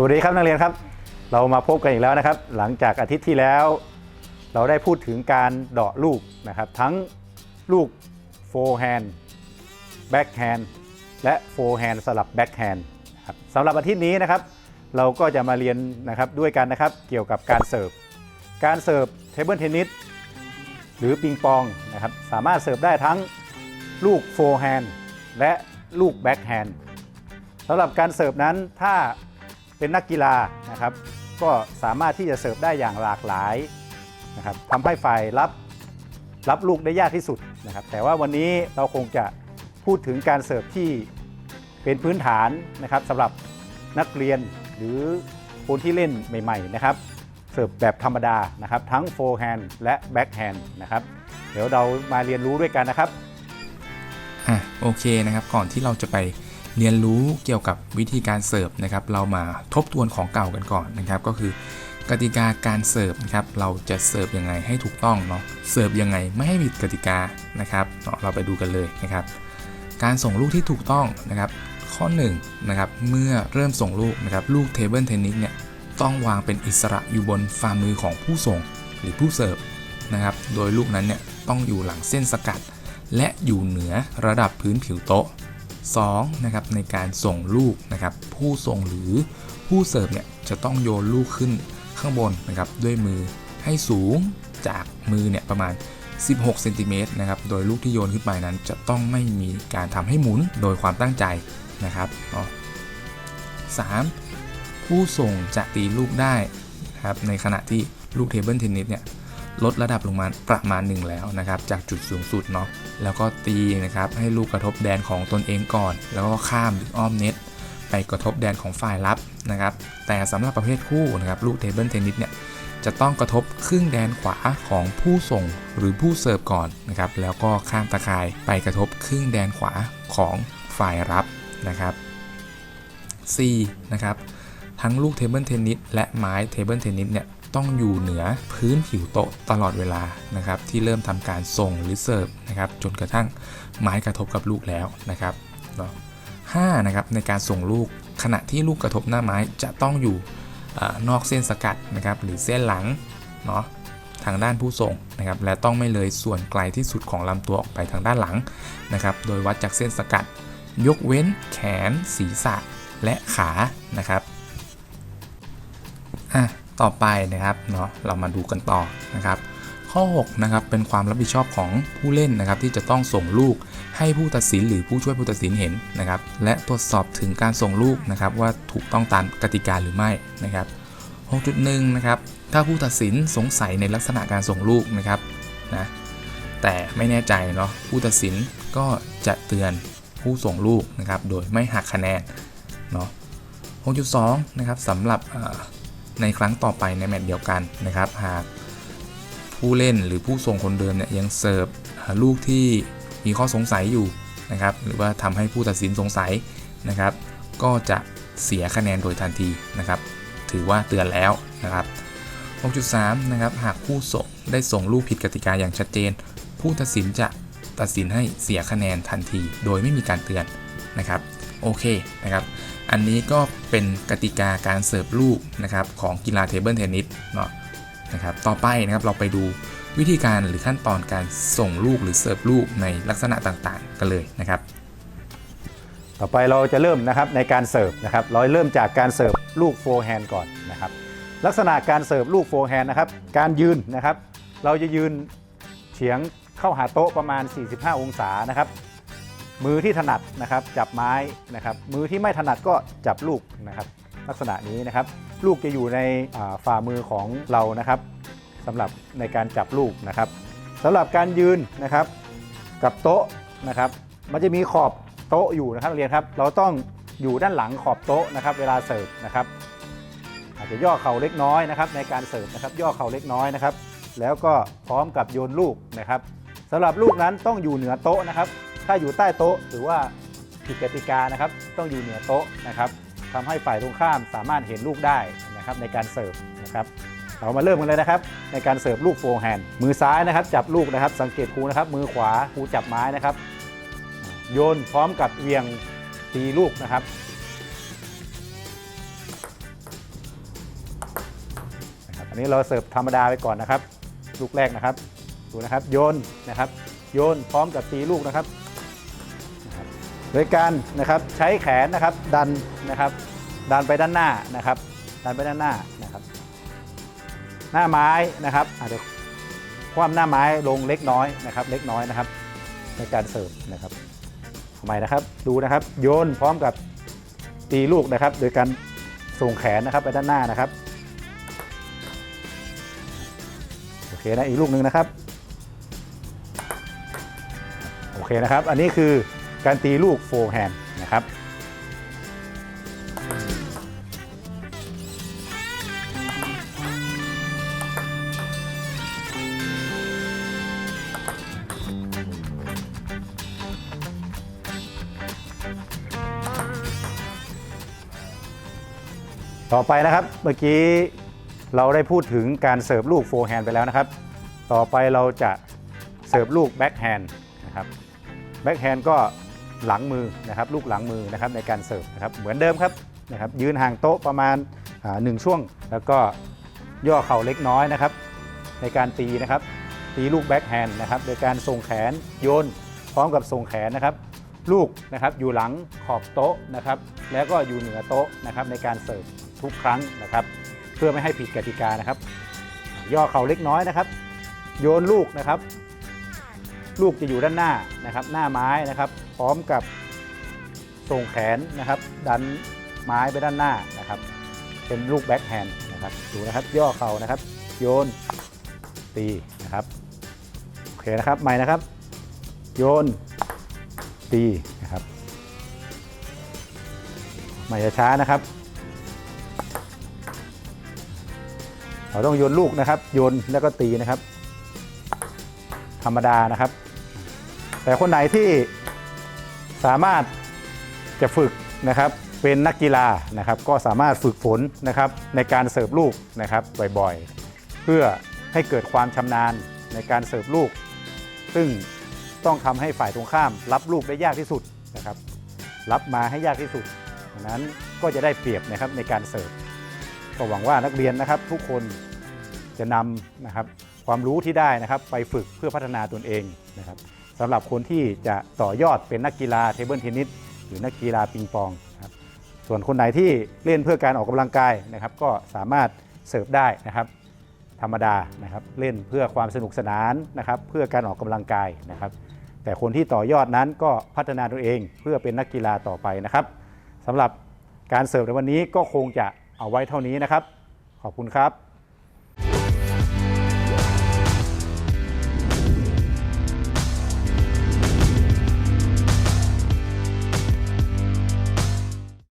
สวัสดีครับนักเรียนครับ เรามาพบกันอีกแล้วนะครับ หลังจากอาทิตย์ที่แล้ว เราได้พูดถึงการเดาะลูกนะครับ ทั้งลูกโฟร์แฮนด์แบ็กแฮนด์และโฟร์แฮนด์สลับแบ็กแฮนด์ครับสำหรับอาทิตย์นี้นะครับ เราก็จะมาเรียนนะครับด้วยกันนะครับเกี่ยวกับการเสิร์ฟการเสิร์ฟเทเบิลเทนนิสหรือปิงปองนะครับสามารถเสิร์ฟได้ทั้งลูกโฟร์แฮนด์และลูกแบ็กแฮนด์สำหรับการเสิร์ฟนั้นถ้า เป็นนักกีฬานะครับ ก็สามารถที่จะเสิร์ฟได้อย่างหลากหลายนะครับทำให้ฝ่ายรับรับลูกได้ยากที่สุดนะครับ แต่ว่าวันนี้เราคงจะพูดถึงการเสิร์ฟที่เป็นพื้นฐานนะครับสำหรับนักเรียนหรือคนที่เล่นใหม่ ๆ นะครับ เสิร์ฟแบบธรรมดานะครับ ทั้งโฟร์แฮนด์และแบ็กแฮนด์นะครับ เดี๋ยวเรามาเรียนรู้ด้วยกันนะครับอะโอเคนะครับ ก่อนที่เราจะไป เรียนรู้เกี่ยวกับวิธีการเสิร์ฟนะครับ เรามาทบทวนของเก่ากันก่อนนะครับ ก็คือกติกาการเสิร์ฟนะครับ เราจะเสิร์ฟยังไงให้ถูกต้องเนาะ เสิร์ฟยังไงไม่ให้ผิดกติกานะครับเนาะเราไปดูกันเลยนะครับ การส่งลูกที่ถูกต้องนะครับ ข้อ1นะครับ เมื่อเริ่มส่งลูกนะครับ ลูกเทเบิลเทนนิสเนี่ย ต้องวางเป็นอิสระอยู่บนฝ่ามือของผู้ส่งหรือผู้เสิร์ฟนะครับ โดยลูกนั้นเนี่ยต้องอยู่หลังเส้นสกัด และอยู่เหนือระดับพื้นผิวโต๊ะ 2. นะครับในการส่งลูกนะครับผู้ส่งหรือผู้เสิร์ฟเนี่ยจะต้องโยนลูกขึ้นข้างบนนะครับด้วยมือให้สูงจากมือเนี่ยประมาณ 16เซนติเมตรนะครับโดยลูกที่โยนขึ้นไปนั้น จะต้องไม่มีการทำให้หมุนโดยความตั้งใจนะครับเนาะ 3. ผู้ส่งจะตีลูกได้ครับในขณะที่ลูกเทเบิลเทนนิสเนี่ย ลดระดับลงมาประมาณหนึ่งแล้วนะครับ จากจุดสูงสุดเนาะแล้วก็ตีนะครับให้ลูกกระทบแดนของตนเองก่อน แล้วก็ข้ามหรืออ้อมเน็ตไปกระทบแดนของฝ่ายรับนะครับ แต่สำหรับประเภทคู่นะครับลูกเทเบิลเทนนิสเนี่ยจะต้องกระทบครึ่งแดนขวาของผู้ส่งหรือผู้เสิร์ฟก่อนนะครับ แล้วก็ข้ามตะข่ายไปกระทบครึ่งแดนขวาของฝ่ายรับนะครับ 4. นะครับทั้งลูกเทเบิลเทนนิสและไม้เทเบิลเทนนิสเนี่ย ต้องอยู่เหนือพื้นผิวโต๊ะตลอดเวลานะครับ ที่เริ่มทำการส่งหรือเสิร์ฟนะครับจนกระทั่งไม้กระทบกับลูกแล้วนะครับเนาะห้านะครับในการส่งลูกขณะที่ลูกกระทบหน้าไม้จะต้องอยู่อนอกเส้นสกัดนะครับ หรือเส้นหลังเนาะทางด้านผู้ส่งนะครับ และต้องไม่เลยส่วนไกลที่สุดของลำตัวออกไปทางด้านหลังนะครับ โดยวัดจากเส้นสกัด ยกเว้นแขนศีรษะและขานะครับ ต่อไปนะครับเนาะเรามาดูกันต่อนะครับ ข้อ6นะครับเป็นความรับผิดชอบของผู้เล่นนะครับที่จะต้องส่งลูกให้ผู้ตัดสินหรือผู้ช่วยผู้ตัดสินเห็นนะครับ และตรวจสอบถึงการส่งลูกนะครับว่าถูกต้องตามกติกาหรือไม่นะครับ 6.1นะครับถ้าผู้ตัดสินสงสัยในลักษณะการส่งลูกนะครับนะแต่ไม่แน่ใจเนาะผู้ตัดสินก็จะเตือนผู้ส่งลูกนะครับ โดยไม่หักคะแนนเนาะ6.2นะครับสำหรับ ในครั้งต่อไปในแมตช์เดียวกันนะครับหากผู้เล่นหรือผู้ส่งคนเดิมเนี่ยยังเสิร์ฟลูกที่มีข้อสงสัยอยู่นะครับหรือว่าทำให้ผู้ตัดสินสงสัยนะครับ ก็จะเสียคะแนนโดยทันทีนะครับ ถือว่าเตือนแล้วนะครับ 6.3 นะครับ หากผู้ส่งได้ส่งลูกผิดกติกาอย่างชัดเจน ผู้ตัดสินจะตัดสินให้เสียคะแนนทันที โดยไม่มีการเตือนนะครับ โอเคนะครับอันนี้ก็เป็นกติกาการเสิร์ฟลูกนะครับของกีฬาเทเบิลเทนนิสเนาะนะครับต่อไปนะครับเราไปดูวิธีการหรือขั้นตอนการส่งลูกหรือเสิร์ฟลูกในลักษณะต่างๆ กันเลยนะครับ ต่อไปเราจะเริ่มนะครับในการเสิร์ฟนะครับเราเริ่มจากการเสิร์ฟลูกโฟร์แฮนด์ก่อนนะครับลักษณะการเสิร์ฟลูกโฟร์แฮนด์นะครับการยืนนะครับ เราจะยืนเฉียงเข้าหาโต๊ะประมาณ 45 องศานะครับ มือที่ถนัดนะครับจับไม้นะครับ มือที่ไม่ถนัดก็จับลูกนะครับ ลักษณะนี้นะครับ ลูกจะอยู่ในฝ่ามือของเรานะครับสำหรับในการจับลูกนะครับสำหรับการยืนนะครับ กับโต๊ะนะครับ มันจะมีขอบโต๊ะอยู่นะครับนักเรียนครับ เราต้องอยู่ด้านหลังขอบโต๊ะนะครับ เวลาเสิร์ฟนะครับ อาจจะย่อเข่าเล็กน้อยนะครับ ในการเสิร์ฟนะครับ ย่อเข่าเล็กน้อยนะครับ แล้วก็พร้อมกับโยนลูกนะครับสำหรับลูกนั้นต้องอยู่เหนือโต๊ะนะครับ ถ้าอยู่ใต้โต๊ะถือว่าผิดกติกานะครับ ต้องอยู่เหนือโต๊ะนะครับทำให้ฝ่ายตรงข้ามสามารถเห็นลูกได้นะครับในการเสิร์ฟนะครับเรามาเริ่มกันเลยนะครับ ในการเสิร์ฟลูกโฟร์แฮนด์มือซ้ายนะครับ จับลูกนะครับ สังเกตครูนะครับ มือขวาครูจับไม้นะครับ โยนพร้อมกับเวียงตีลูกนะครับอันนี้เราเสิร์ฟธรรมดาไปก่อนนะครับ ลูกแรกนะครับดูนะครับ โยนนะครับ โยนพร้อมกับตีลูกนะครับ โดยการนะครับใช้แขนนะครับดันนะครับดันไปด้านหน้านะครับ ดันไปด้านหน้านะครับ หน้าไม้นะครับอาจจะคว่ำหน้าไม้ลงเล็กน้อยนะครับ เล็กน้อยนะครับ ในการเสร์ฟนะครับทำไมนะครับดูนะครับ โยนพร้อมกับตีลูกนะครับ โดยการส่งแขนนะครับไปด้านหน้านะครับโอเคนะอีกลูกหนึ่งนะครับโอเคนะครับ อันนี้คือ การตีลูกโฟร์แฮนด์นะครับต่อไปนะครับเมื่อกี้เราได้พูดถึงการเสิร์ฟลูกโฟร์แฮนด์ไปแล้วนะครับ ต่อไปเราจะเสิร์ฟลูกแบ็คแฮนด์นะครับแบ็คแฮนด์ก็ หลังมือนะครับลูกหลังมือนะครับในการเสิร์ฟนะครับเหมือนเดิมครับนะครับยืนห่างโต๊ะประมาณหนึ่งช่วง แล้วก็ย่อเข่าเล็กน้อยนะครับ ในการตีนะครับตีลูกแบ็คแฮนด์นะครับโดยการส่งแขนโยนพร้อมกับส่งแขนนะครับ ลูกนะครับอยู่หลังขอบโต๊ะนะครับแล้วก็อยู่เหนือโต๊ะนะครับในการเสิร์ฟทุกครั้งนะครับ เพื่อไม่ให้ผิดกติกานะครับ ย่อเข่าเล็กน้อยนะครับ โยนลูกนะครับ ลูกจะอยู่ด้านหน้านะครับ หน้าไม้นะครับ พร้อมกับส่งแขนนะครับ ดันไม้ไปด้านหน้านะครับ เป็นลูกแบ็คแฮนด์นะครับดูนะครับย่อเข่านะครับ โยนตีนะครับโอเคนะครับใหม่นะครับ โยนตีนะครับใหม่ช้าๆนะครับเราต้องโยนลูกนะครับ โยนแล้วก็ตีนะครับ ธรรมดานะครับ แต่คนไหนที่สามารถจะฝึกนะครับเป็นนักกีฬานะครับก็สามารถฝึกฝนนะครับในการเสิร์ฟลูกนะครับบ่อยๆ เพื่อให้เกิดความชำนาญในการเสิร์ฟลูก ซึ่งต้องทำให้ฝ่ายตรงข้าม รับลูกได้ยากที่สุดนะครับ รับมาให้ยากที่สุดนั้นก็จะได้เปรียบนะครับในการเสิร์ฟก็หวังว่านักเรียนนะครับทุกคนจะนำนะครับความรู้ที่ได้นะครับไปฝึกเพื่อพัฒนาตนเองนะครับ สำหรับคนที่จะต่อยอดเป็นนักกีฬาเทเบิลเทนนิสหรือนักกีฬาปิงปองครับส่วนคนไหนที่เล่นเพื่อการออกกำลังกายนะครับ ก็สามารถเสิร์ฟได้นะครับ ธรรมดานะครับเล่นเพื่อความสนุกสนานนะครับ เพื่อการออกกำลังกายนะครับ แต่คนที่ต่อยอดนั้นก็พัฒนาตัวเองเพื่อเป็นนักกีฬาต่อไปนะครับสำหรับการเสิร์ฟในวันนี้ก็คงจะเอาไว้เท่านี้นะครับ ขอบคุณครับ